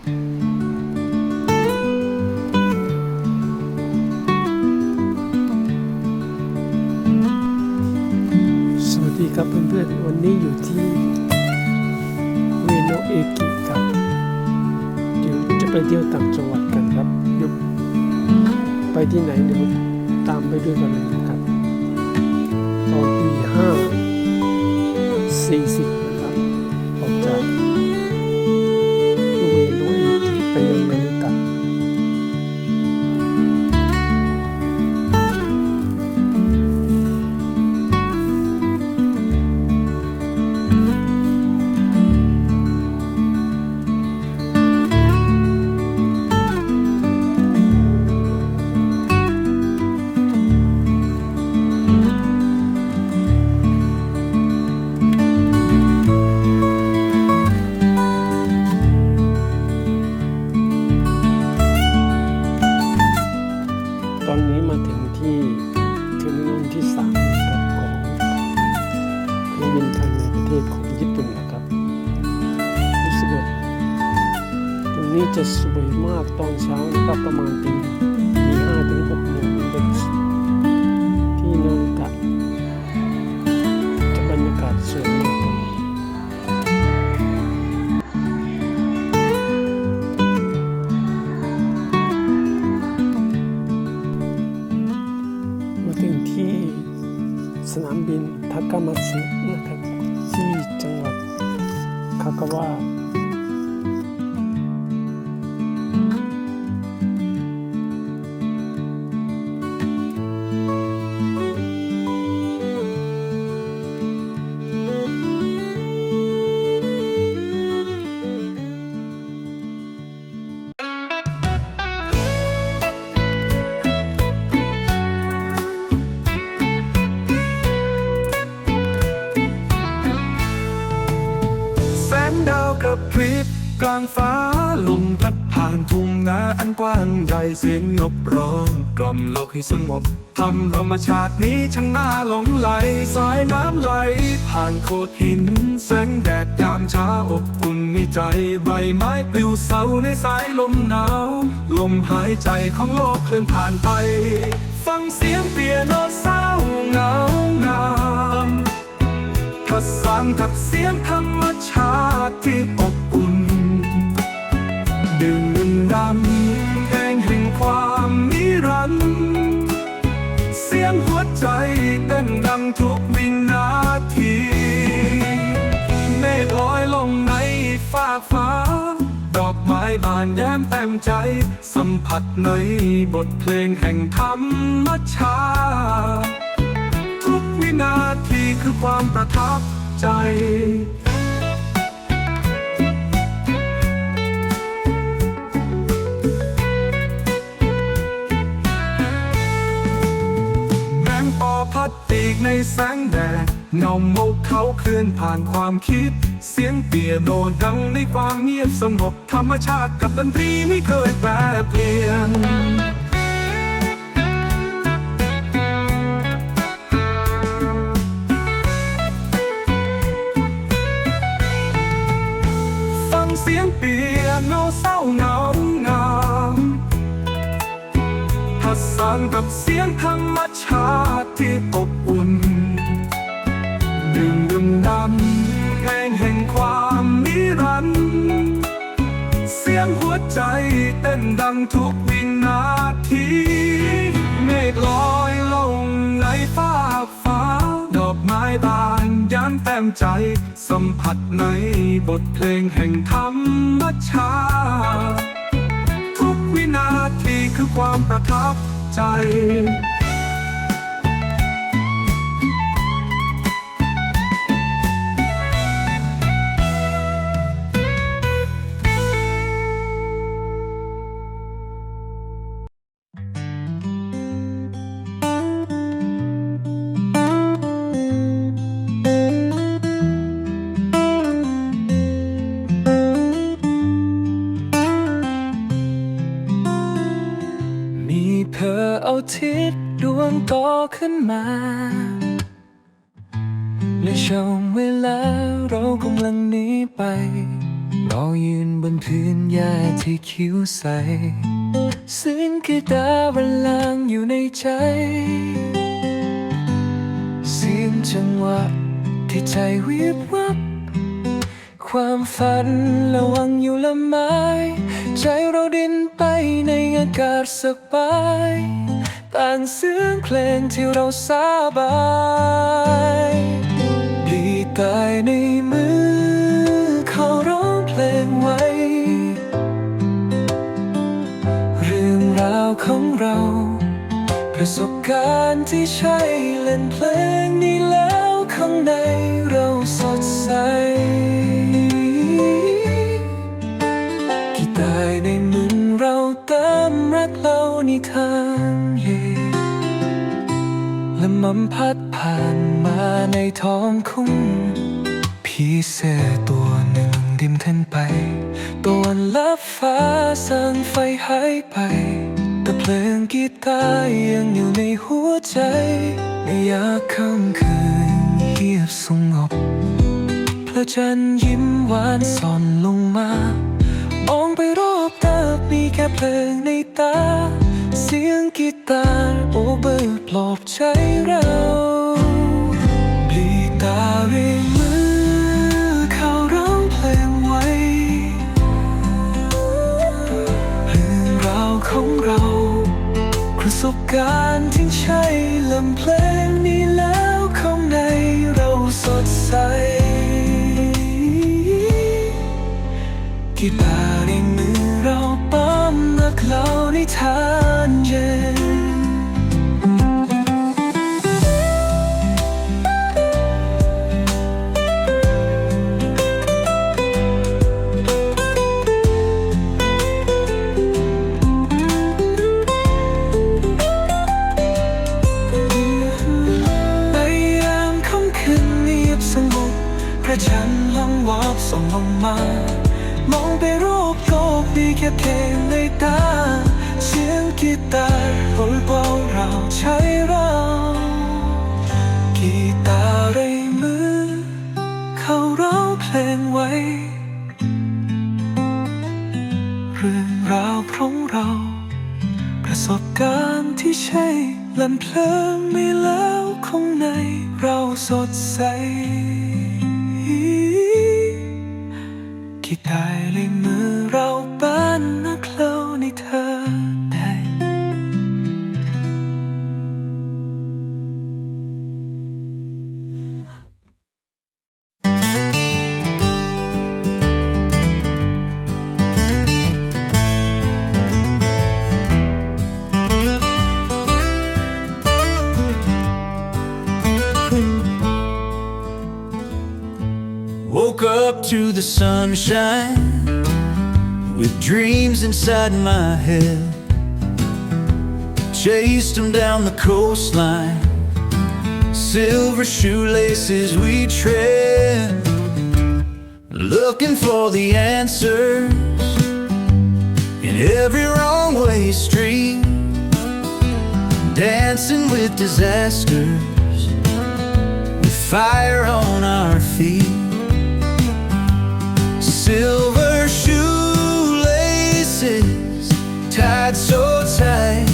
สวัสดีครับเพื่อนๆ วันนี้อยู่ที่เวโนเอกิครับเดี๋ยวจะไปเที่ยวต่างจังหวัดกันครับเดี๋ยวไปที่ไหนเดี๋ยวตามไปด้วยกันเลยนะครับ ตอนตีห้าสี่สิบ ที่สนามบินทากามัตสึนะครับที่จังหวัดคากาวะ มโลกให้สงบทำธรรมชาตินี้ช่างน่าหลงไหล สายน้ำไหล ผ่านโขดหิน แสงแดดยามเช้าอบอุ่นในใจใบไม้ปลิวเศร้าในสายลมหนาว ลมหายใจของโลกเคลื่อนผ่านไป ฟังเสียงเปียโนเศร้าเงางามผสานกับเสียงธรรมชาติที่อบอุ่นดื่มดำ ใจเต้นดังทุกวินาทีเมฆลอยลงในฟ้าฟ้า ดอกไม้บานแย้มแต้มใจ สัมผัสในบทเพลงแห่งธรรมชาติทุกวินาทีคือความประทับใจ แสงแดดเงามกเขาเคลื่อนผ่านความคิด เสียงเปียโนดังในความเงียบสงบธรรมชาติกับดนตรีไม่เคยแปรเปลี่ยนฟังเสียงเปียโนเศร้าเงางามผสานกับเสียงธรรมชาติที่อบ ใจเต้นดังทุกวินาที เมฆลอยลงไหลฟ้าฟ้า ดอกไม้บานย้ำแต้มใจ สัมผัสในบทเพลงแห่งธรรมชาติ ทุกวินาทีคือความประทับใจ ดวงต่อขึ้นมาในช่วงเวลาเรากำลังหนีไป เรายืนบนพื้นหญ้าที่คิ้วใสเสียงกีตาบรรเลงอยู่ในใจ เสียงจังหวะที่ใจวิบวับ ความฝันระวังอยู่ละไม้ ใจเราดินไปในอากาศสบาย ต่างเสียงเพลงที่เราสาบายดีตายในมือเขาร้องเพลงไว้ เรื่องราวของเรา ประสบการณ์ที่ใช่เล่นเพลงนี้แล้ว การที่ใช่ลำเพลง มา มองไปรอบโลกมีแค่เพลงในตา เสียงกีตาร์บนเบาเราใช้เรากีตาร์ในมือ เขาร้องเพลงไว้ เรื่องราวของเรา ประสบการณ์ที่ใช่ลันเพลิงไม่แล้วคงในเราสดใส กีตาร์ในมือเราบ้านนักเล่าในเธอ To the sunshine with dreams inside my head. Chased them down the coastline, silver shoelaces we tread. Looking for the answers in every wrong way street. Dancing with disasters with fire on our feet. Silver shoelaces tied so tight,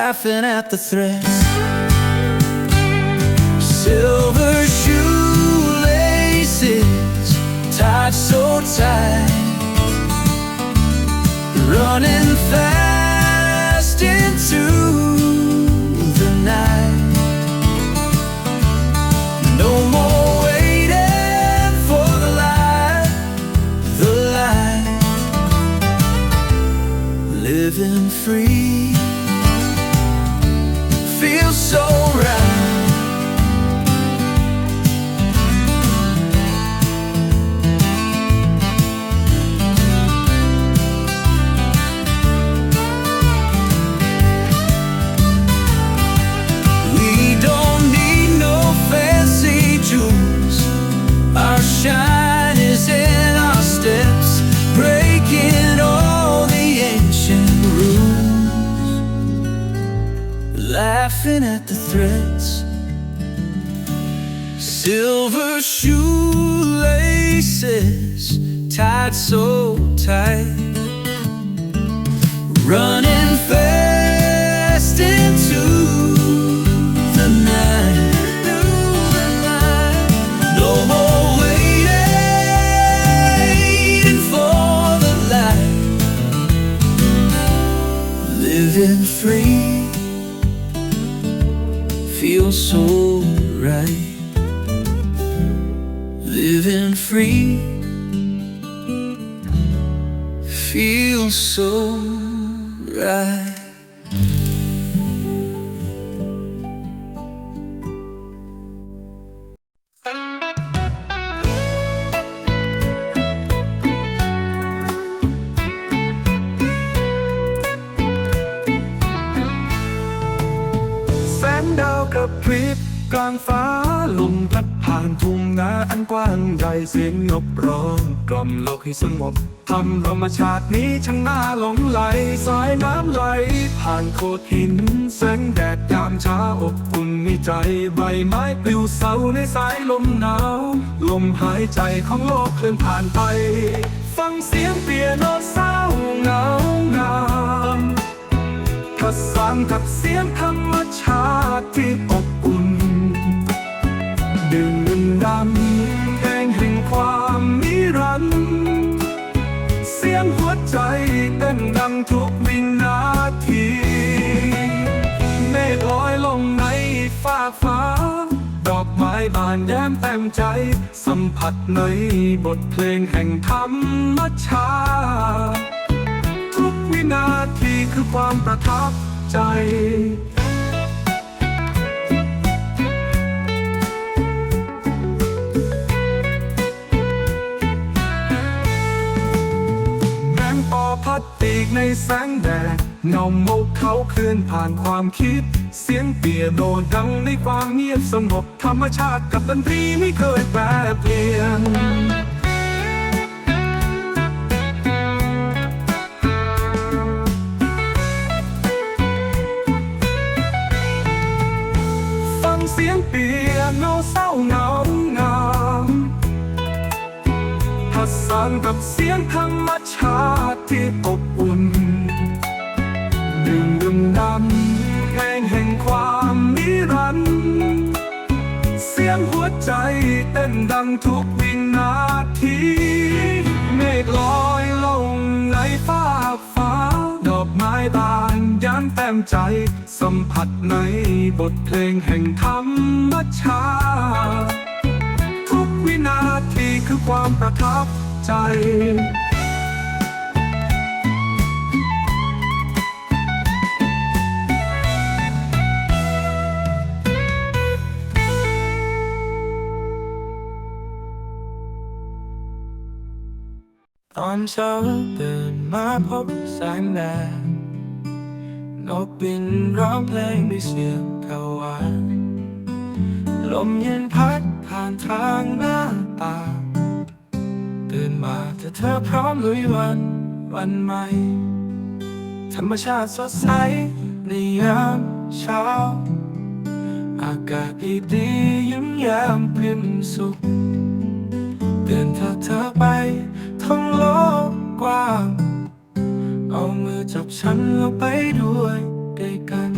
laughing at the threats. Silver shoelaces tied so tight, running fast into the night. No more waiting for the light, the light, living free. Laughing at the threats, silver shoelaces tied so tight. Running Living free feels so right. สียงนกร้องกล่อมโลกให้สงบทำธรรมชาตินี้ช่างน่าหลงไหล สายน้ำไหล ผ่านโขดหิน แสงแดดยามเช้าอบอุ่นในใจ ใบไม้ปลิวเสาในสายลมหนาว ลมหายใจของโลกเคลื่อนผ่านไป ฟังเสียงเปียโนเศร้าเงางามผสานกับเสียงธรรมานแย้มเต็มใจ สัมผัสในบทเพลงแห่งธรรมชาติทุกวินาทีคือความประทับใจแมงปอพัดปีกในแสงแดด เงาโมกเขาเคลื่อนผ่านความคิด เสียงเปียโนดังในความเงียบสงบธรรมชาติกับดนตรีไม่เคยแปรเปลี่ยนฟังเสียงเปียโนเศร้าเงางามผสานกับเสียงธรรมชาติที่อบ อุ่นดื่มดื่มดำแห่งแห่งความนิรันดร์เสียงหัวใจเต้นดังทุกวินาทีเมฆลอยลงในฟ้าฟ้า ดอกไม้บานยันแต้มใจ สัมผัสในบทเพลงแห่งธรรมชาติทุกวินาทีคือความประทับใจ ตอนเช้าตื่นมาพบแสงแดดนกบินร้องเพลงด้วยเสียงกวานลมเย็นพัดผ่านทางหน้าตา ตื่นมาเธอเธอพร้อมลุยวัน วันใหม่ ธรรมชาติสดใสในยามเช้า อากาศดีดีๆยิ้มแย้มพิมสุขเดินเธอเธอไป ท่องโลกกว้าง เอามือจับฉันแล้วไปด้วยด้วยกัน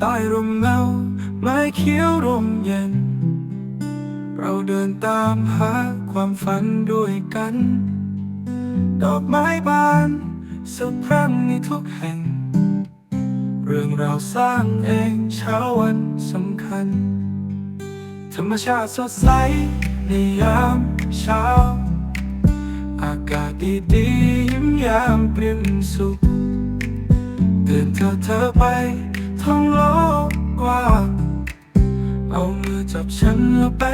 ใต้ร่มเงาไม้เขียวร่มเย็น เราเดินตามหาความฝันด้วยกัน ดอกไม้บานสะพรั่งในทุกแห่ง เรื่องเราสร้างเองเช้าวันสำคัญ ธรรมชาติสดใสในยามเช้า อากาศดีๆยิ้มย้มปริมสุขตื่นเธอเธอไปท่องโลกกว้างเอามือจับฉันแล้วไป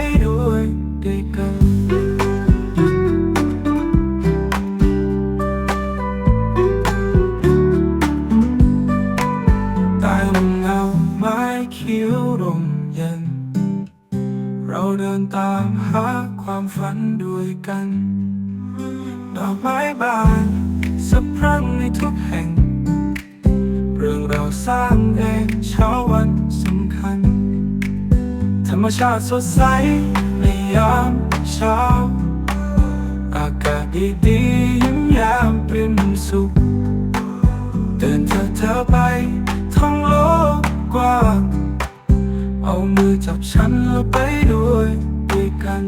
สดใสในยามเช้า อากาศดีๆยิ้มแย้มเปริมสุข เดินเธอเธอไปท่องโลกกว้าง เอามือจับฉันแล้วไปด้วยด้วยกัน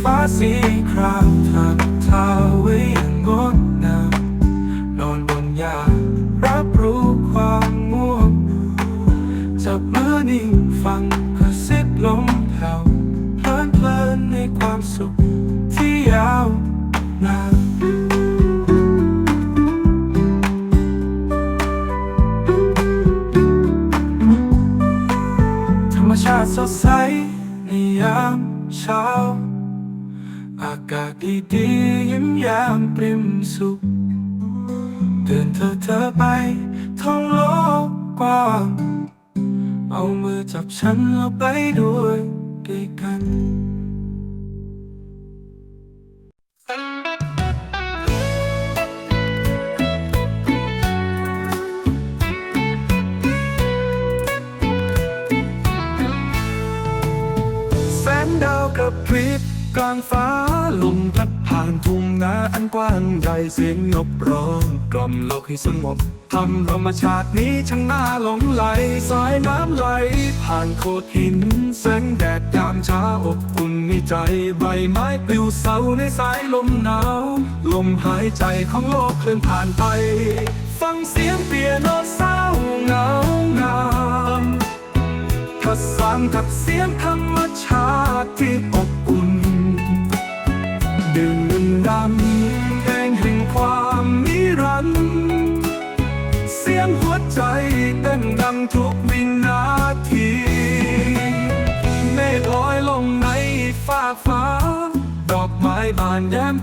ฟ้าสีครามทักทาไว้อย่างงด สดใสในยามเช้า อากาศดีๆยิ้มแย้มปริมสุขเดินเธอเธอไปท่องโลกกว้างเอามือจับฉันแล้วไปด้วยด้วยกัน เสียงนกร้องกล่อมโลกให้สงบทำธรรมชาตินี้ช่างน่าหลงไหล สายน้ำไหล ผ่านโขดหิน แสงแดดยามเช้าอบอุ่นในใจใบไม้ปลิวเสาในสายลมหนาว ลมหายใจของโลกเคลื่อนผ่านไป ฟังเสียงเปียโนเศร้าเหงางามผสานกับเสียงธรรมชาติที่อบอุ่นดื่มดำ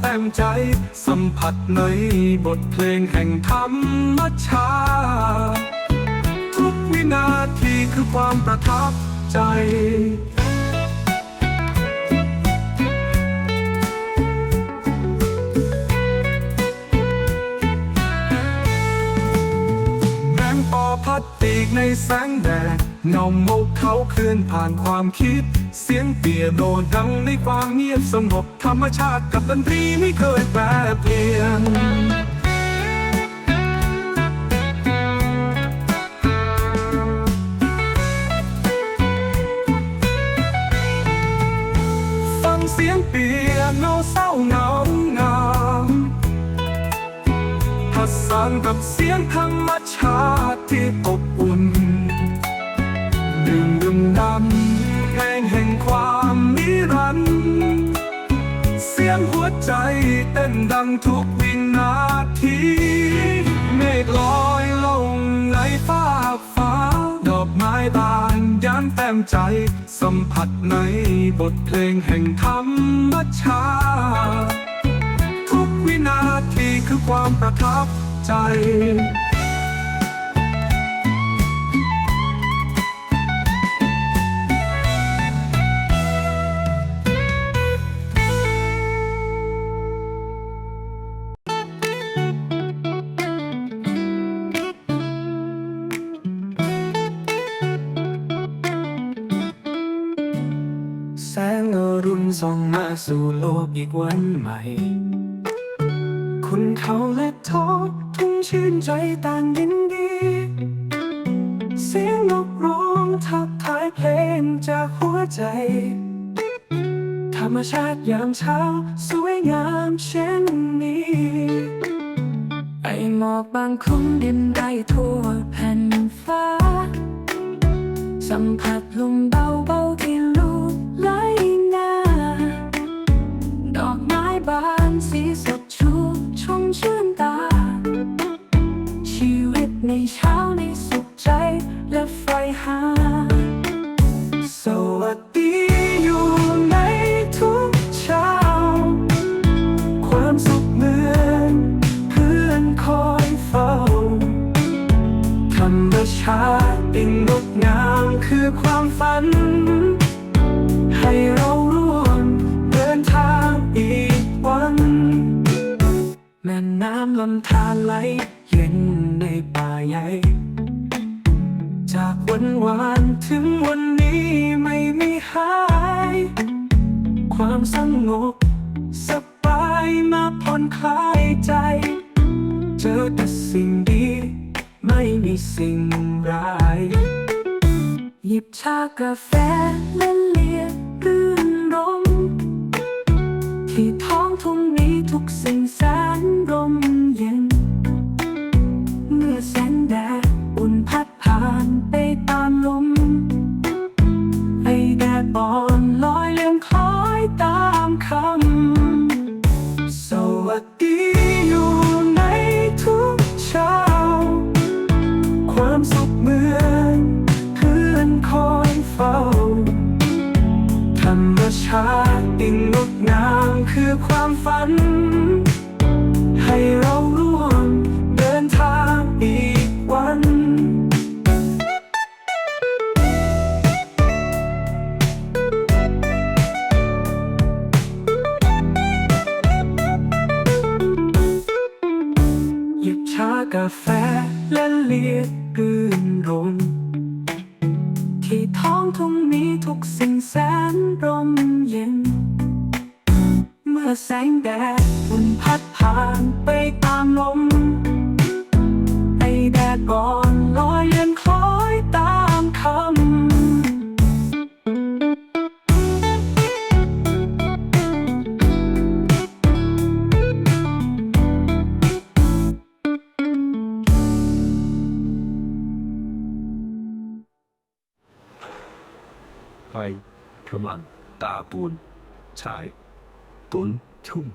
แต้มใจ สัมผัสในบทเพลงแห่งธรรมชาติ ทุกวินาทีคือความประทับใจแรงปอพัดปีกในแสงแดดเงามกเขาเคลื่อนผ่านความคิด สียงเปียโนดังในความเงียบสงบธรรมชาติกับดนตรีไม่เคยแปรเปลี่ยน ใจ สัมผัสในบทเพลงแห่งธรรมชาติทุกวินาทีคือความประทับใจ สู่โลกอีกวันใหม่ คุณเขาและท้อทุ่งชื่นใจต่างยินดี เสียงนกร้องทักทายเพลงจากหัวใจ ธรรมชาติยามเช้าสวยงามเช่นนี้ไอหมอกบางคลุมดินได้ทั่วแผ่นฟ้า สัมผัสลมเบาๆที่ลู นคลายใจ เจอแต่สิ่งดี ไม่มีสิ่งร้าย หยิบชากาแฟและเลียรื่นรม ที่ท้องทุ่งนี้ทุกสิ่งแสนร่มเย็น เมื่อแสงแดดอุ่นพัดผ่านไปตามลมไอแดดอ่อนลอยเลื่องคล้อยตามคำ ฝัน ไฟะมาณตาปูนชายตุนชุ่ม